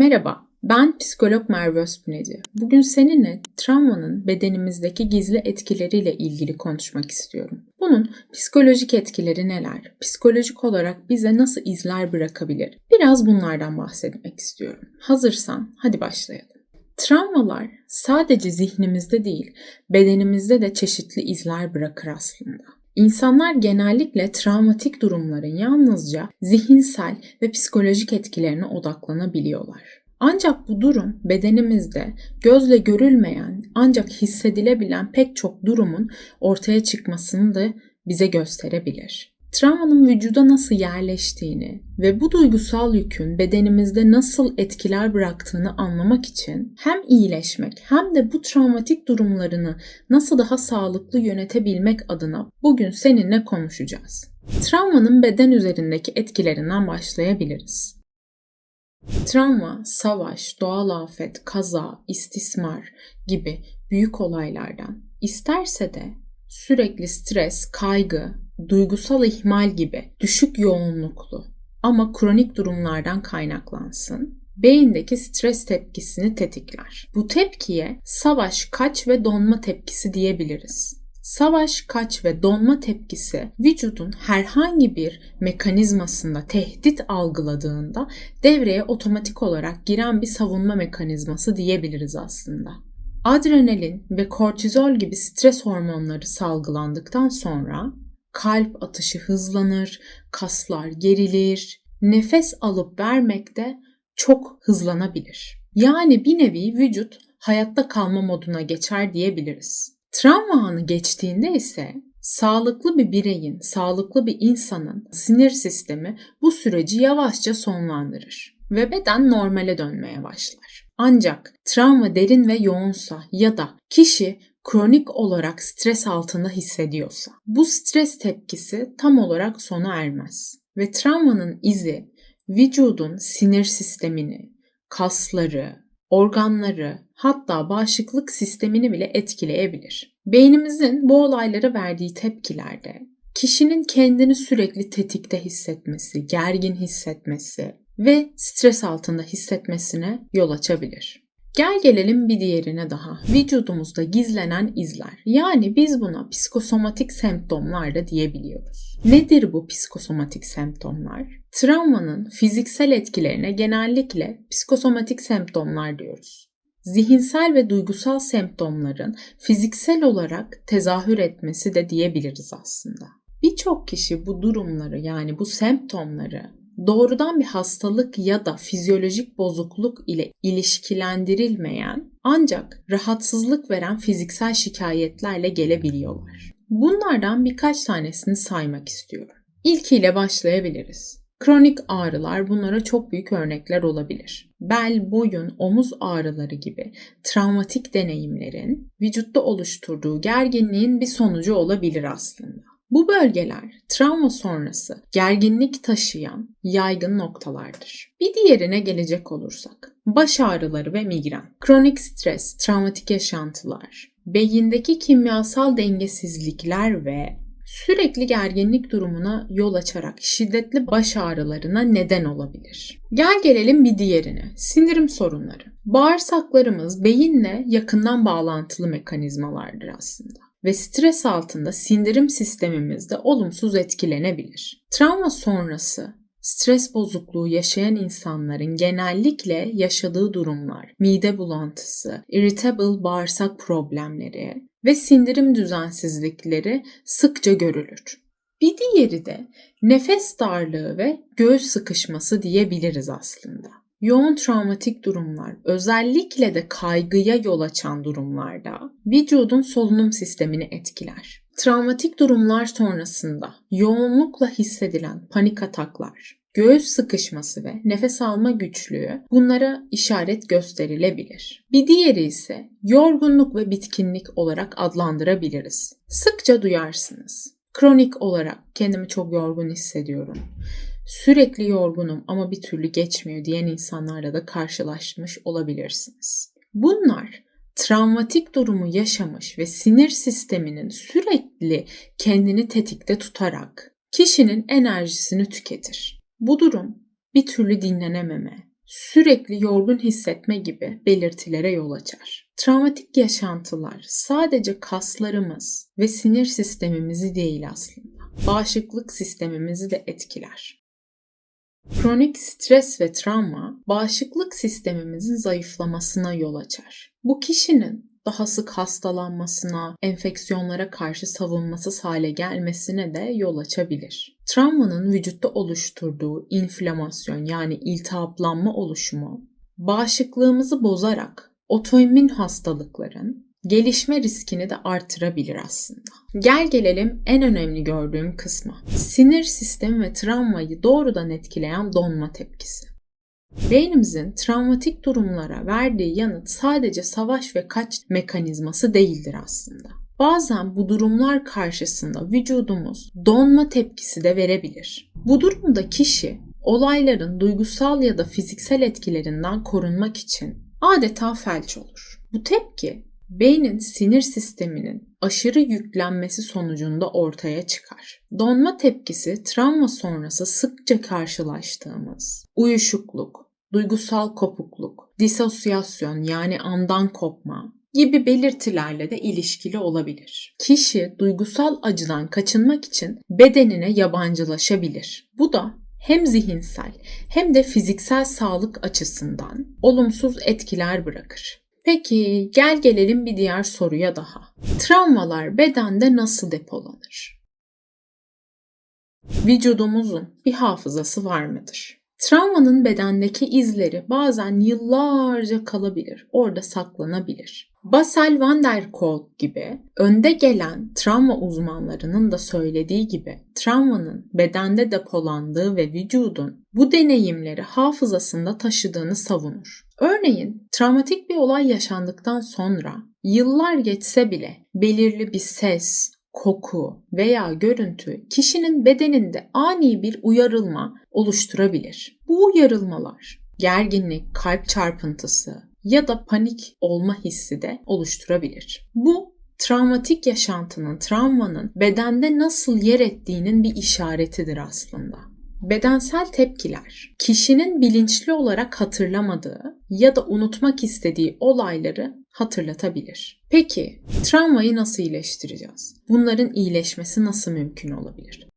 Merhaba, ben psikolog Merve Özpüneci. Bugün seninle travmanın bedenimizdeki gizli etkileriyle ilgili konuşmak istiyorum. Bunun psikolojik etkileri neler? Psikolojik olarak bize nasıl izler bırakabilir? Biraz bunlardan bahsetmek istiyorum. Hazırsan hadi başlayalım. Travmalar sadece zihnimizde değil, bedenimizde de çeşitli izler bırakır aslında. İnsanlar genellikle travmatik durumların yalnızca zihinsel ve psikolojik etkilerine odaklanabiliyorlar. Ancak bu durum bedenimizde gözle görülmeyen ancak hissedilebilen pek çok durumun ortaya çıkmasını da bize gösterebilir travmanın vücuda nasıl yerleştiğini ve bu duygusal yükün bedenimizde nasıl etkiler bıraktığını anlamak için hem iyileşmek hem de bu travmatik durumlarını nasıl daha sağlıklı yönetebilmek adına bugün seninle konuşacağız. Travmanın beden üzerindeki etkilerinden başlayabiliriz. Travma, savaş, doğal afet, kaza, istismar gibi büyük olaylardan isterse de sürekli stres, kaygı, duygusal ihmal gibi düşük yoğunluklu ama kronik durumlardan kaynaklansın, beyindeki stres tepkisini tetikler. Bu tepkiye savaş, kaç ve donma tepkisi diyebiliriz. Savaş, kaç ve donma tepkisi vücudun herhangi bir mekanizmasında tehdit algıladığında devreye otomatik olarak giren bir savunma mekanizması diyebiliriz aslında. Adrenalin ve kortizol gibi stres hormonları salgılandıktan sonra kalp atışı hızlanır, kaslar gerilir, nefes alıp vermekte çok hızlanabilir. Yani bir nevi vücut hayatta kalma moduna geçer diyebiliriz. Travma anı geçtiğinde ise sağlıklı bir bireyin, sağlıklı bir insanın sinir sistemi bu süreci yavaşça sonlandırır ve beden normale dönmeye başlar. Ancak travma derin ve yoğunsa ya da kişi kronik olarak stres altında hissediyorsa bu stres tepkisi tam olarak sona ermez ve travmanın izi vücudun sinir sistemini, kasları, organları hatta bağışıklık sistemini bile etkileyebilir. Beynimizin bu olaylara verdiği tepkilerde kişinin kendini sürekli tetikte hissetmesi, gergin hissetmesi ve stres altında hissetmesine yol açabilir. Gel gelelim bir diğerine daha. Vücudumuzda gizlenen izler. Yani biz buna psikosomatik semptomlar da diyebiliyoruz. Nedir bu psikosomatik semptomlar? Travmanın fiziksel etkilerine genellikle psikosomatik semptomlar diyoruz. Zihinsel ve duygusal semptomların fiziksel olarak tezahür etmesi de diyebiliriz aslında. Birçok kişi bu durumları yani bu semptomları doğrudan bir hastalık ya da fizyolojik bozukluk ile ilişkilendirilmeyen ancak rahatsızlık veren fiziksel şikayetlerle gelebiliyorlar. Bunlardan birkaç tanesini saymak istiyorum. İlkiyle başlayabiliriz. Kronik ağrılar bunlara çok büyük örnekler olabilir. Bel, boyun, omuz ağrıları gibi travmatik deneyimlerin vücutta oluşturduğu gerginliğin bir sonucu olabilir aslında. Bu bölgeler travma sonrası gerginlik taşıyan yaygın noktalardır. Bir diğerine gelecek olursak baş ağrıları ve migren, kronik stres, travmatik yaşantılar, beyindeki kimyasal dengesizlikler ve sürekli gerginlik durumuna yol açarak şiddetli baş ağrılarına neden olabilir. Gel gelelim bir diğerine. Sindirim sorunları. Bağırsaklarımız beyinle yakından bağlantılı mekanizmalardır aslında ve stres altında sindirim sistemimizde olumsuz etkilenebilir. Travma sonrası stres bozukluğu yaşayan insanların genellikle yaşadığı durumlar, mide bulantısı, irritable bağırsak problemleri ve sindirim düzensizlikleri sıkça görülür. Bir diğeri de nefes darlığı ve göğüs sıkışması diyebiliriz aslında. Yoğun travmatik durumlar, özellikle de kaygıya yol açan durumlarda vücudun solunum sistemini etkiler. Travmatik durumlar sonrasında yoğunlukla hissedilen panik ataklar, göğüs sıkışması ve nefes alma güçlüğü bunlara işaret gösterilebilir. Bir diğeri ise yorgunluk ve bitkinlik olarak adlandırabiliriz. Sıkça duyarsınız. Kronik olarak kendimi çok yorgun hissediyorum sürekli yorgunum ama bir türlü geçmiyor diyen insanlarla da karşılaşmış olabilirsiniz. Bunlar travmatik durumu yaşamış ve sinir sisteminin sürekli kendini tetikte tutarak kişinin enerjisini tüketir. Bu durum bir türlü dinlenememe, sürekli yorgun hissetme gibi belirtilere yol açar. Travmatik yaşantılar sadece kaslarımız ve sinir sistemimizi değil aslında. Bağışıklık sistemimizi de etkiler. Kronik stres ve travma bağışıklık sistemimizin zayıflamasına yol açar. Bu kişinin daha sık hastalanmasına, enfeksiyonlara karşı savunmasız hale gelmesine de yol açabilir. Travmanın vücutta oluşturduğu inflamasyon yani iltihaplanma oluşumu bağışıklığımızı bozarak otoimmün hastalıkların gelişme riskini de artırabilir aslında. Gel gelelim en önemli gördüğüm kısma. Sinir sistemi ve travmayı doğrudan etkileyen donma tepkisi. Beynimizin travmatik durumlara verdiği yanıt sadece savaş ve kaç mekanizması değildir aslında. Bazen bu durumlar karşısında vücudumuz donma tepkisi de verebilir. Bu durumda kişi olayların duygusal ya da fiziksel etkilerinden korunmak için adeta felç olur. Bu tepki beynin sinir sisteminin aşırı yüklenmesi sonucunda ortaya çıkar. Donma tepkisi travma sonrası sıkça karşılaştığımız uyuşukluk, duygusal kopukluk, disosyasyon yani andan kopma gibi belirtilerle de ilişkili olabilir. Kişi duygusal acıdan kaçınmak için bedenine yabancılaşabilir. Bu da hem zihinsel hem de fiziksel sağlık açısından olumsuz etkiler bırakır. Peki gel gelelim bir diğer soruya daha. Travmalar bedende nasıl depolanır? Vücudumuzun bir hafızası var mıdır? Travmanın bedendeki izleri bazen yıllarca kalabilir, orada saklanabilir. Basel van der Kolk gibi önde gelen travma uzmanlarının da söylediği gibi travmanın bedende depolandığı ve vücudun bu deneyimleri hafızasında taşıdığını savunur. Örneğin travmatik bir olay yaşandıktan sonra yıllar geçse bile belirli bir ses, koku veya görüntü kişinin bedeninde ani bir uyarılma oluşturabilir. Bu uyarılmalar gerginlik, kalp çarpıntısı ya da panik olma hissi de oluşturabilir. Bu travmatik yaşantının, travmanın bedende nasıl yer ettiğinin bir işaretidir aslında. Bedensel tepkiler kişinin bilinçli olarak hatırlamadığı ya da unutmak istediği olayları hatırlatabilir. Peki travmayı nasıl iyileştireceğiz? Bunların iyileşmesi nasıl mümkün olabilir?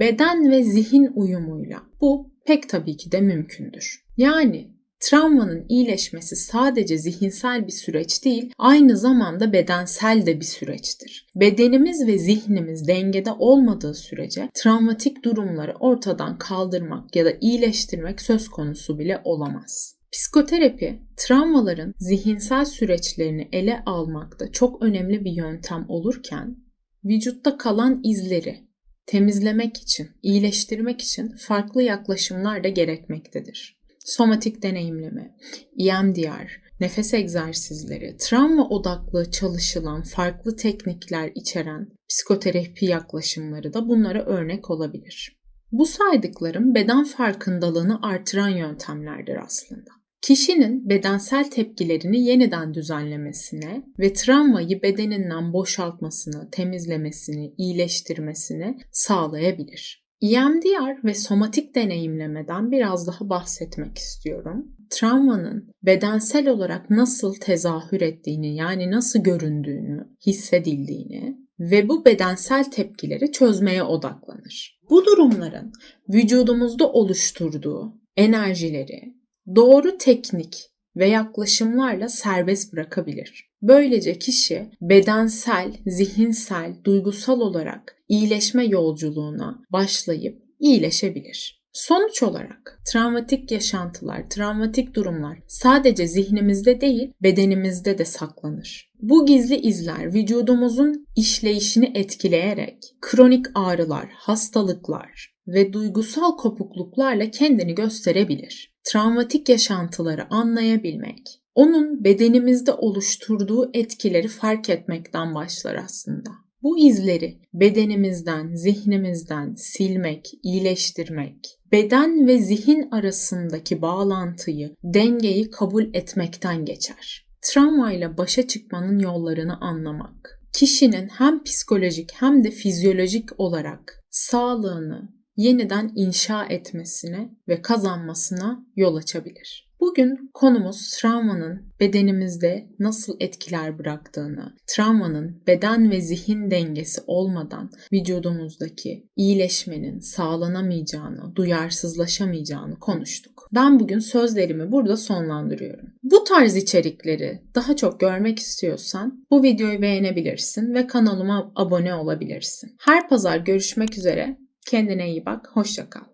Beden ve zihin uyumuyla bu pek tabii ki de mümkündür. Yani Travmanın iyileşmesi sadece zihinsel bir süreç değil, aynı zamanda bedensel de bir süreçtir. Bedenimiz ve zihnimiz dengede olmadığı sürece travmatik durumları ortadan kaldırmak ya da iyileştirmek söz konusu bile olamaz. Psikoterapi, travmaların zihinsel süreçlerini ele almakta çok önemli bir yöntem olurken, vücutta kalan izleri temizlemek için, iyileştirmek için farklı yaklaşımlar da gerekmektedir somatik deneyimleme, EMDR, nefes egzersizleri, travma odaklı çalışılan farklı teknikler içeren psikoterapi yaklaşımları da bunlara örnek olabilir. Bu saydıklarım beden farkındalığını artıran yöntemlerdir aslında. Kişinin bedensel tepkilerini yeniden düzenlemesine ve travmayı bedeninden boşaltmasını, temizlemesini, iyileştirmesini sağlayabilir. EMDR ve somatik deneyimlemeden biraz daha bahsetmek istiyorum. Travmanın bedensel olarak nasıl tezahür ettiğini yani nasıl göründüğünü, hissedildiğini ve bu bedensel tepkileri çözmeye odaklanır. Bu durumların vücudumuzda oluşturduğu enerjileri doğru teknik ve yaklaşımlarla serbest bırakabilir. Böylece kişi bedensel, zihinsel, duygusal olarak iyileşme yolculuğuna başlayıp iyileşebilir. Sonuç olarak travmatik yaşantılar, travmatik durumlar sadece zihnimizde değil, bedenimizde de saklanır. Bu gizli izler vücudumuzun işleyişini etkileyerek kronik ağrılar, hastalıklar ve duygusal kopukluklarla kendini gösterebilir. Travmatik yaşantıları anlayabilmek, onun bedenimizde oluşturduğu etkileri fark etmekten başlar aslında. Bu izleri bedenimizden, zihnimizden silmek, iyileştirmek, beden ve zihin arasındaki bağlantıyı, dengeyi kabul etmekten geçer. Travmayla başa çıkmanın yollarını anlamak, kişinin hem psikolojik hem de fizyolojik olarak sağlığını, yeniden inşa etmesine ve kazanmasına yol açabilir. Bugün konumuz travmanın bedenimizde nasıl etkiler bıraktığını, travmanın beden ve zihin dengesi olmadan vücudumuzdaki iyileşmenin sağlanamayacağını, duyarsızlaşamayacağını konuştuk. Ben bugün sözlerimi burada sonlandırıyorum. Bu tarz içerikleri daha çok görmek istiyorsan bu videoyu beğenebilirsin ve kanalıma abone olabilirsin. Her pazar görüşmek üzere. Kendine iyi bak. Hoşça kal.